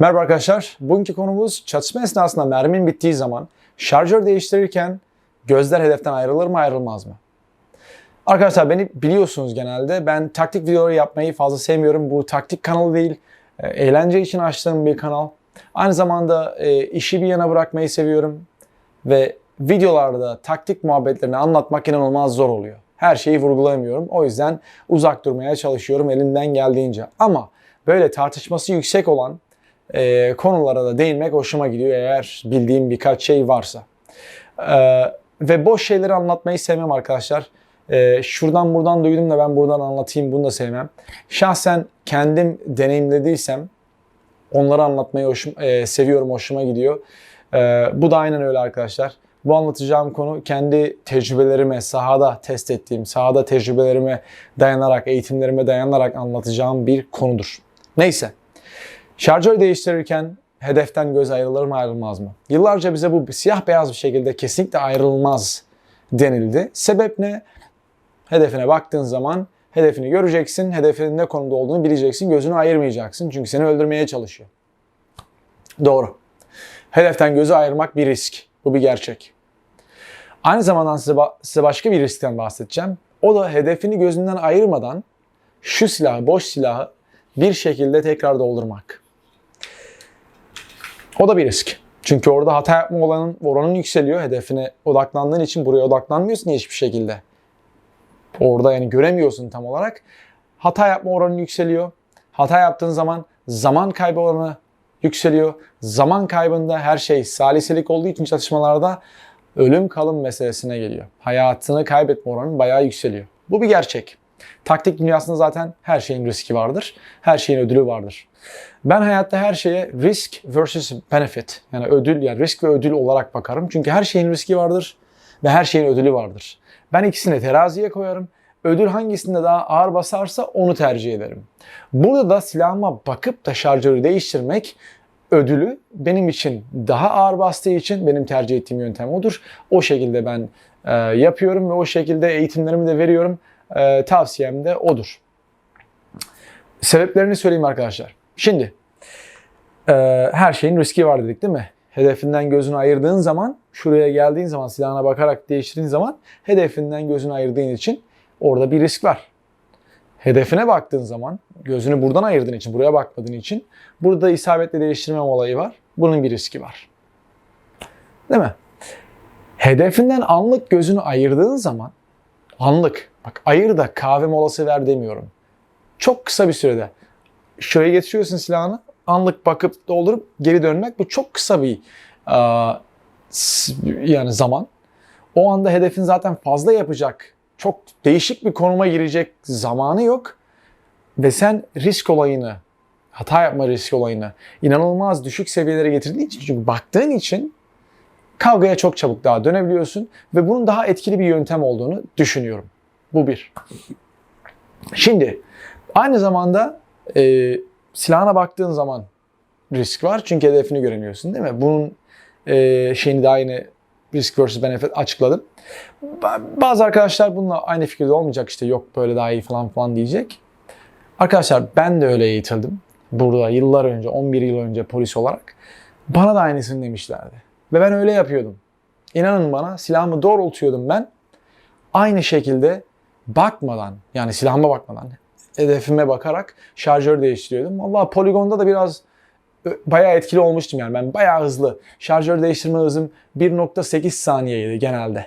Merhaba arkadaşlar. Bugünkü konumuz çatışma esnasında merminin bittiği zaman şarjör değiştirirken gözler hedeften ayrılır mı ayrılmaz mı? Arkadaşlar beni biliyorsunuz genelde. Ben taktik videoları yapmayı fazla sevmiyorum. Bu taktik kanalı değil. e, Eğlence için açtığım bir kanal. Aynı zamanda e, işi bir yana bırakmayı seviyorum. Ve videolarda taktik muhabbetlerini anlatmak inanılmaz zor oluyor. Her şeyi vurgulayamıyorum. O yüzden uzak durmaya çalışıyorum elimden geldiğince. Ama böyle tartışması yüksek olan e, konulara da değinmek hoşuma gidiyor eğer bildiğim birkaç şey varsa. E, ve boş şeyleri anlatmayı sevmem arkadaşlar. E, şuradan buradan duydum da ben buradan anlatayım bunu da sevmem. Şahsen kendim deneyimlediysem onları anlatmayı hoşum, e, seviyorum, hoşuma gidiyor. E, bu da aynen öyle arkadaşlar. Bu anlatacağım konu kendi tecrübelerime, sahada test ettiğim, sahada tecrübelerime dayanarak, eğitimlerime dayanarak anlatacağım bir konudur. Neyse. Şarjör değiştirirken hedeften göz ayrılır mı ayrılmaz mı? Yıllarca bize bu siyah beyaz bir şekilde kesinlikle ayrılmaz denildi. Sebep ne? Hedefine baktığın zaman hedefini göreceksin, hedefinin ne konumda olduğunu bileceksin, gözünü ayırmayacaksın çünkü seni öldürmeye çalışıyor. Doğru. Hedeften gözü ayırmak bir risk. Bu bir gerçek. Aynı zamanda size, ba- size başka bir riskten bahsedeceğim. O da hedefini gözünden ayırmadan şu silahı, boş silahı bir şekilde tekrar doldurmak. O da bir risk. Çünkü orada hata yapma olanın, oranın yükseliyor. Hedefine odaklandığın için buraya odaklanmıyorsun hiçbir şekilde. Orada yani göremiyorsun tam olarak. Hata yapma oranı yükseliyor. Hata yaptığın zaman zaman kaybı oranı yükseliyor. Zaman kaybında her şey saliselik olduğu için çatışmalarda ölüm kalım meselesine geliyor. Hayatını kaybetme oranı bayağı yükseliyor. Bu bir gerçek. Taktik dünyasında zaten her şeyin riski vardır. Her şeyin ödülü vardır. Ben hayatta her şeye risk versus benefit yani ödül yani risk ve ödül olarak bakarım. Çünkü her şeyin riski vardır ve her şeyin ödülü vardır. Ben ikisini teraziye koyarım. Ödül hangisinde daha ağır basarsa onu tercih ederim. Burada da silahıma bakıp da şarjörü değiştirmek ödülü benim için daha ağır bastığı için benim tercih ettiğim yöntem odur. O şekilde ben e, yapıyorum ve o şekilde eğitimlerimi de veriyorum. E, tavsiyem de odur. Sebeplerini söyleyeyim arkadaşlar. Şimdi e, her şeyin riski var dedik değil mi? Hedefinden gözünü ayırdığın zaman, şuraya geldiğin zaman, silahına bakarak değiştirdiğin zaman hedefinden gözünü ayırdığın için orada bir risk var. Hedefine baktığın zaman, gözünü buradan ayırdığın için, buraya bakmadığın için burada isabetle değiştirme olayı var. Bunun bir riski var. Değil mi? Hedefinden anlık gözünü ayırdığın zaman, anlık, bak ayır da kahve molası ver demiyorum. Çok kısa bir sürede şuraya getiriyorsun silahını, anlık bakıp doldurup geri dönmek bu çok kısa bir s- yani zaman. O anda hedefin zaten fazla yapacak, çok değişik bir konuma girecek zamanı yok. Ve sen risk olayını, hata yapma risk olayını inanılmaz düşük seviyelere getirdiğin için çünkü baktığın için kavgaya çok çabuk daha dönebiliyorsun ve bunun daha etkili bir yöntem olduğunu düşünüyorum. Bu bir. Şimdi aynı zamanda e, silahına baktığın zaman risk var çünkü hedefini göremiyorsun değil mi? Bunun e, şeyini daha yeni risk versus benefit açıkladım. Ba- Bazı arkadaşlar bununla aynı fikirde olmayacak işte yok böyle daha iyi falan falan diyecek. Arkadaşlar ben de öyle eğitildim. Burada yıllar önce, 11 yıl önce polis olarak. Bana da aynısını demişlerdi. Ve ben öyle yapıyordum. İnanın bana silahımı doğrultuyordum ben. Aynı şekilde bakmadan yani silahıma bakmadan hedefime bakarak şarjör değiştiriyordum. Vallahi poligonda da biraz bayağı etkili olmuştum yani. Ben bayağı hızlı. Şarjör değiştirme hızım 1.8 saniyeydi genelde.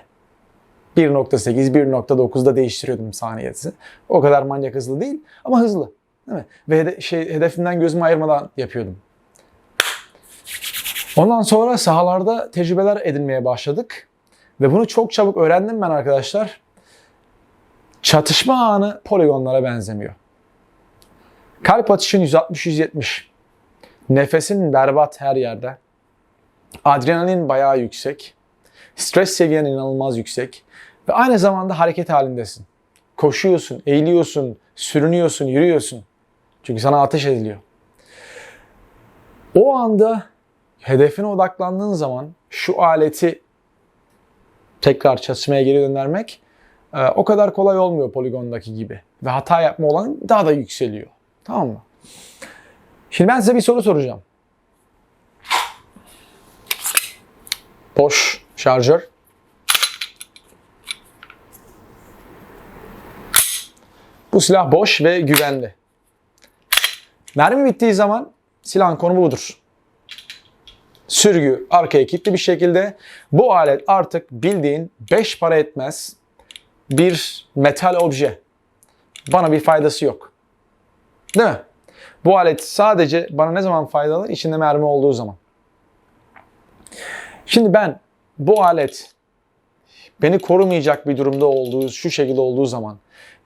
1.8, 1.9'da değiştiriyordum saniyesi. O kadar manyak hızlı değil ama hızlı. Değil mi? Ve hede- şey, hedefimden gözümü ayırmadan yapıyordum. Ondan sonra sahalarda tecrübeler edinmeye başladık. Ve bunu çok çabuk öğrendim ben arkadaşlar. Çatışma anı poligonlara benzemiyor. Kalp atışın 160-170. Nefesin berbat her yerde. Adrenalin bayağı yüksek. Stres seviyen inanılmaz yüksek. Ve aynı zamanda hareket halindesin. Koşuyorsun, eğiliyorsun, sürünüyorsun, yürüyorsun. Çünkü sana ateş ediliyor. O anda hedefine odaklandığın zaman şu aleti tekrar çatışmaya geri döndürmek ee, o kadar kolay olmuyor poligondaki gibi. Ve hata yapma olan daha da yükseliyor. Tamam mı? Şimdi ben size bir soru soracağım. Boş şarjör. Bu silah boş ve güvenli. Mermi bittiği zaman silahın konumu budur. Sürgü arkaya kilitli bir şekilde. Bu alet artık bildiğin 5 para etmez bir metal obje. Bana bir faydası yok. Değil mi? Bu alet sadece bana ne zaman faydalı? İçinde mermi olduğu zaman. Şimdi ben bu alet beni korumayacak bir durumda olduğu, şu şekilde olduğu zaman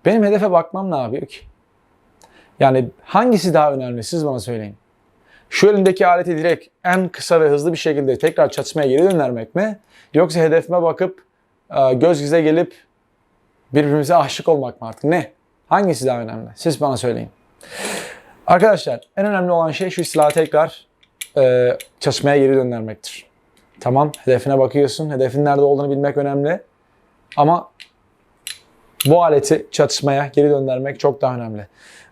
benim hedefe bakmam ne yapıyor ki? Yani hangisi daha önemli siz bana söyleyin. Şu elimdeki aleti direkt en kısa ve hızlı bir şekilde tekrar çatışmaya geri döndürmek mi? Yoksa hedefime bakıp e, göz göze gelip birbirimize aşık olmak mı artık? Ne? Hangisi daha önemli? Siz bana söyleyin. Arkadaşlar en önemli olan şey şu silahı tekrar e, çatışmaya geri döndürmektir. Tamam hedefine bakıyorsun. Hedefin nerede olduğunu bilmek önemli. Ama bu aleti çatışmaya geri döndürmek çok daha önemli.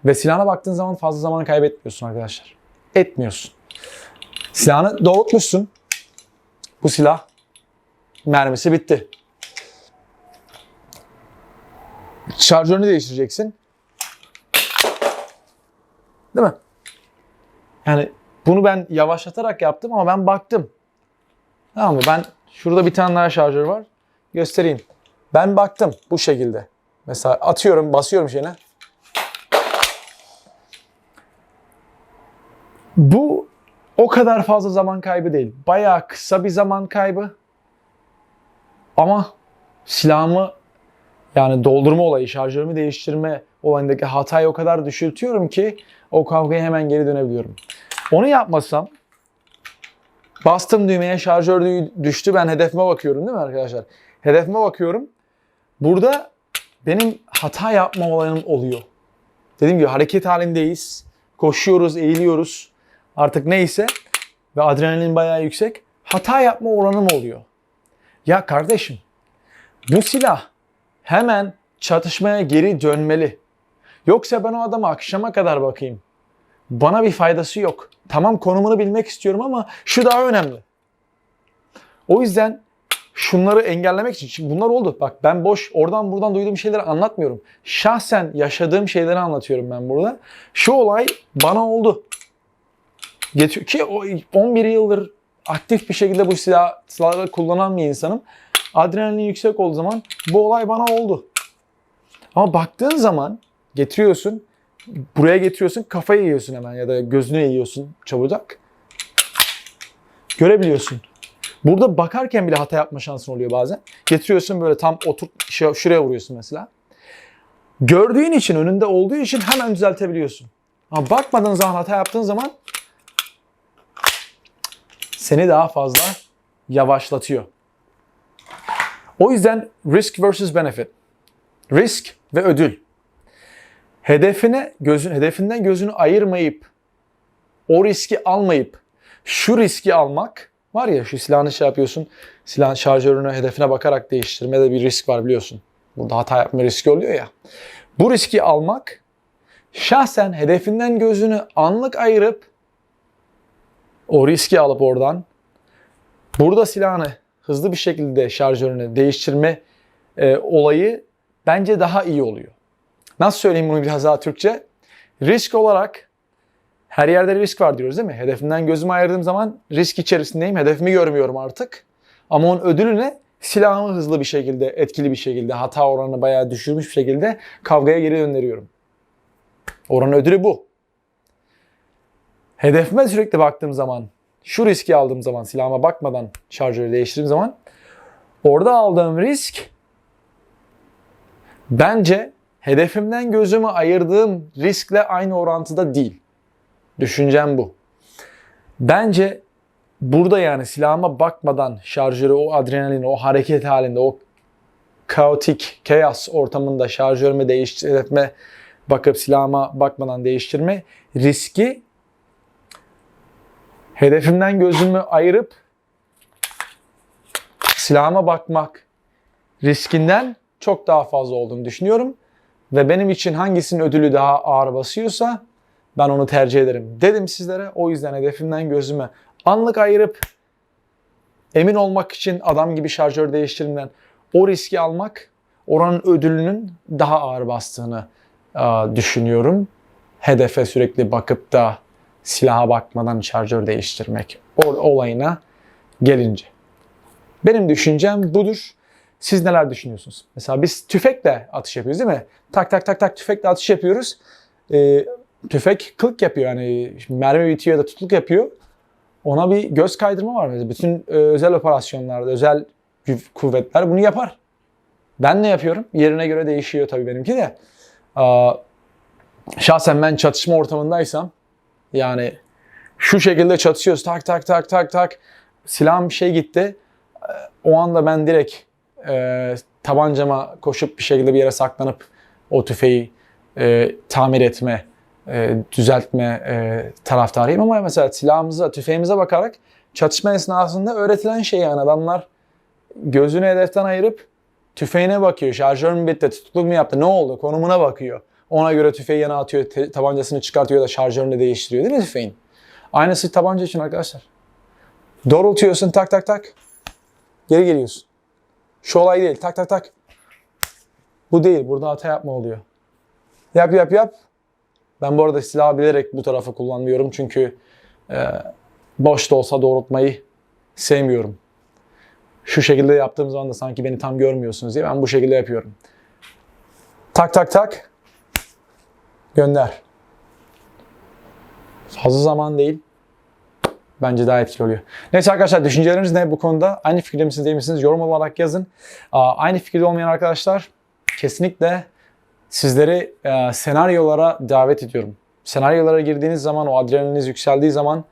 Ve silahına baktığın zaman fazla zaman kaybetmiyorsun arkadaşlar. Etmiyorsun. Silahını doğrultmuşsun. Bu silah mermisi bitti. Şarjörünü değiştireceksin. Değil mi? Yani bunu ben yavaşlatarak yaptım ama ben baktım. Tamam mı? Ben şurada bir tane daha şarjör var. Göstereyim. Ben baktım bu şekilde. Mesela atıyorum, basıyorum şeyine. Bu o kadar fazla zaman kaybı değil. Bayağı kısa bir zaman kaybı. Ama silahımı yani doldurma olayı, şarjörümü değiştirme olayındaki hatayı o kadar düşürtüyorum ki o kavgaya hemen geri dönebiliyorum. Onu yapmasam bastım düğmeye şarjör düştü ben hedefime bakıyorum değil mi arkadaşlar? Hedefime bakıyorum. Burada benim hata yapma olayım oluyor. Dediğim gibi hareket halindeyiz. Koşuyoruz, eğiliyoruz. Artık neyse. Ve adrenalin bayağı yüksek. Hata yapma oranım oluyor. Ya kardeşim bu silah hemen çatışmaya geri dönmeli. Yoksa ben o adama akşama kadar bakayım. Bana bir faydası yok. Tamam konumunu bilmek istiyorum ama şu daha önemli. O yüzden şunları engellemek için, şimdi bunlar oldu. Bak ben boş oradan buradan duyduğum şeyleri anlatmıyorum. Şahsen yaşadığım şeyleri anlatıyorum ben burada. Şu olay bana oldu. Ki o 11 yıldır aktif bir şekilde bu silah, silahları kullanan bir insanım. Adrenalin yüksek olduğu zaman bu olay bana oldu. Ama baktığın zaman getiriyorsun, buraya getiriyorsun, kafayı yiyorsun hemen ya da gözünü yiyorsun çabucak. Görebiliyorsun. Burada bakarken bile hata yapma şansın oluyor bazen. Getiriyorsun böyle tam otur şuraya vuruyorsun mesela. Gördüğün için, önünde olduğu için hemen düzeltebiliyorsun. Ama bakmadığın zaman, hata yaptığın zaman seni daha fazla yavaşlatıyor. O yüzden risk versus benefit. Risk ve ödül. Hedefine gözün hedefinden gözünü ayırmayıp o riski almayıp şu riski almak var ya şu silahını şey yapıyorsun. Silah şarjörünü hedefine bakarak değiştirmede bir risk var biliyorsun. Burada hata yapma riski oluyor ya. Bu riski almak şahsen hedefinden gözünü anlık ayırıp o riski alıp oradan burada silahını hızlı bir şekilde şarjörünü değiştirme e, olayı bence daha iyi oluyor. Nasıl söyleyeyim bunu biraz daha Türkçe? Risk olarak her yerde risk var diyoruz değil mi? Hedefimden gözümü ayırdığım zaman risk içerisindeyim. Hedefimi görmüyorum artık. Ama onun ödülü ne? Silahımı hızlı bir şekilde, etkili bir şekilde, hata oranını bayağı düşürmüş bir şekilde kavgaya geri gönderiyorum. Oranın ödülü bu. Hedefime sürekli baktığım zaman, şu riski aldığım zaman, silahıma bakmadan şarjörü değiştirdiğim zaman orada aldığım risk bence hedefimden gözümü ayırdığım riskle aynı orantıda değil. Düşüncem bu. Bence burada yani silahıma bakmadan şarjörü o adrenalin, o hareket halinde, o kaotik, chaos ortamında şarjörümü değiştirme, bakıp silahıma bakmadan değiştirme riski hedefimden gözümü ayırıp silahıma bakmak riskinden çok daha fazla olduğunu düşünüyorum. Ve benim için hangisinin ödülü daha ağır basıyorsa ben onu tercih ederim dedim sizlere. O yüzden hedefimden gözümü anlık ayırıp emin olmak için adam gibi şarjör değiştirimden o riski almak oranın ödülünün daha ağır bastığını düşünüyorum. Hedefe sürekli bakıp da silaha bakmadan şarjör değiştirmek olayına gelince. Benim düşüncem budur. Siz neler düşünüyorsunuz? Mesela biz tüfekle atış yapıyoruz değil mi? Tak tak tak tak tüfekle atış yapıyoruz. Ee, tüfek kılık yapıyor yani mermi bitiyor ya da tutluk yapıyor. Ona bir göz kaydırma var. Mesela bütün e, özel operasyonlarda, özel kuvvetler bunu yapar. Ben ne yapıyorum? Yerine göre değişiyor tabii benimki de. Aa, şahsen ben çatışma ortamındaysam yani şu şekilde çatışıyoruz tak tak tak tak tak silahım şey gitti. Ee, O anda ben direkt e, tabancama koşup bir şekilde bir yere saklanıp o tüfeği e, tamir etme, e, düzeltme e, taraftarıyım ama mesela silahımıza, tüfeğimize bakarak çatışma esnasında öğretilen şey yani adamlar gözünü hedeften ayırıp tüfeğine bakıyor. Şarjör mü bitti, tutukluk mu yaptı, ne oldu konumuna bakıyor. Ona göre tüfeği yana atıyor, tabancasını çıkartıyor da şarjörünü değiştiriyor değil mi tüfeğin? Aynısı tabanca için arkadaşlar. Doğrultuyorsun tak tak tak. Geri geliyorsun. Şu olay değil. Tak tak tak. Bu değil. Burada hata yapma oluyor. Yap yap yap. Ben bu arada silahı bilerek bu tarafa kullanmıyorum. Çünkü e, boş da olsa doğrultmayı sevmiyorum. Şu şekilde yaptığım zaman da sanki beni tam görmüyorsunuz diye ben bu şekilde yapıyorum. Tak tak tak. Gönder. Fazla zaman değil. Bence daha etkili oluyor. Neyse arkadaşlar düşünceleriniz ne bu konuda? Aynı fikirde misiniz değil misiniz? Yorum olarak yazın. Aynı fikirde olmayan arkadaşlar kesinlikle sizleri e, senaryolara davet ediyorum. Senaryolara girdiğiniz zaman o adrenaliniz yükseldiği zaman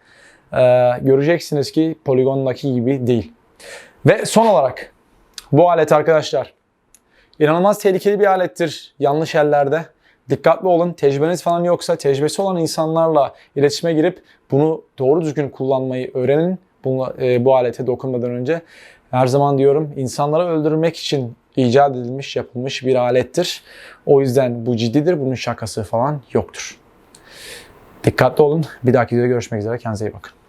e, göreceksiniz ki poligondaki gibi değil. Ve son olarak bu alet arkadaşlar inanılmaz tehlikeli bir alettir yanlış ellerde. Dikkatli olun. Tecrübeniz falan yoksa tecrübesi olan insanlarla iletişime girip bunu doğru düzgün kullanmayı öğrenin. Bunu, e, bu alete dokunmadan önce. Her zaman diyorum insanları öldürmek için icat edilmiş, yapılmış bir alettir. O yüzden bu ciddidir. Bunun şakası falan yoktur. Dikkatli olun. Bir dahaki videoda görüşmek üzere. Kendinize iyi bakın.